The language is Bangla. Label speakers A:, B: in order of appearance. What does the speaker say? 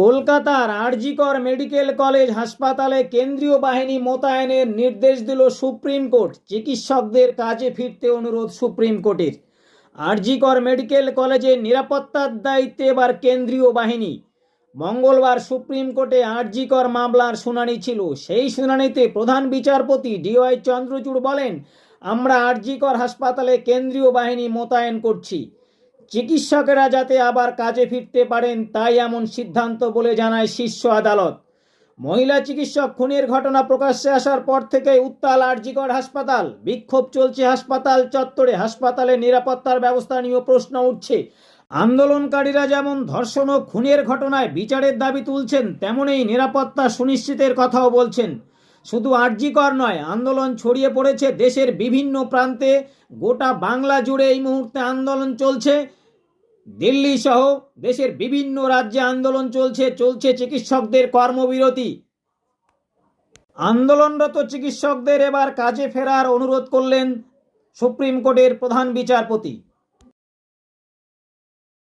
A: কলকাতার আরজিকর মেডিকেল কলেজ হাসপাতালে কেন্দ্রীয় বাহিনী মোতায়েনের নির্দেশ দিল সুপ্রিম কোর্ট। চিকিৎসকদের কাজে ফিরতে অনুরোধ সুপ্রিম কোর্টের। আরজিকর মেডিকেল কলেজের নিরাপত্তার দায়িত্বে এবার কেন্দ্রীয় বাহিনী। মঙ্গলবার সুপ্রিম কোর্টে আরজিকর মামলার শুনানি ছিল। সেই শুনানিতে প্রধান বিচারপতি ডিওয়াই চন্দ্রচূড় বলেন, আমরা আরজিকর হাসপাতালে কেন্দ্রীয় বাহিনী মোতায়েন করছি। চিকিৎসকেরা যাতে আবার কাজে ফিরতে পারেন, তাই এমন সিদ্ধান্ত বলে জানায় শীর্ষ আদালত। মহিলা চিকিৎসক খুনের ঘটনা প্রকাশ্যে আসার পর থেকে উত্তাল আরজিকর হাসপাতাল। বিক্ষোভ চলছে হাসপাতাল চত্বরে। হাসপাতালে নিরাপত্তার ব্যবস্থা নিয়েও প্রশ্ন উঠছে। আন্দোলনকারীরা যেমন ধর্ষণ ও খুনের ঘটনায় বিচারের দাবি তুলছেন, তেমনই নিরাপত্তা সুনিশ্চিতের কথাও বলছেন। শুধু আরজিকর নয়, আন্দোলন ছড়িয়ে পড়েছে দেশের বিভিন্ন প্রান্তে। গোটা বাংলা জুড়ে এই মুহূর্তে আন্দোলন চলছে। দিল্লি সহ দেশের বিভিন্ন রাজ্যে আন্দোলন চলছে চলছে চিকিৎসকদের কর্মবিরতি। আন্দোলনরত চিকিৎসকদের এবার কাজে ফেরার অনুরোধ করলেন সুপ্রিম কোর্টের প্রধান বিচারপতি।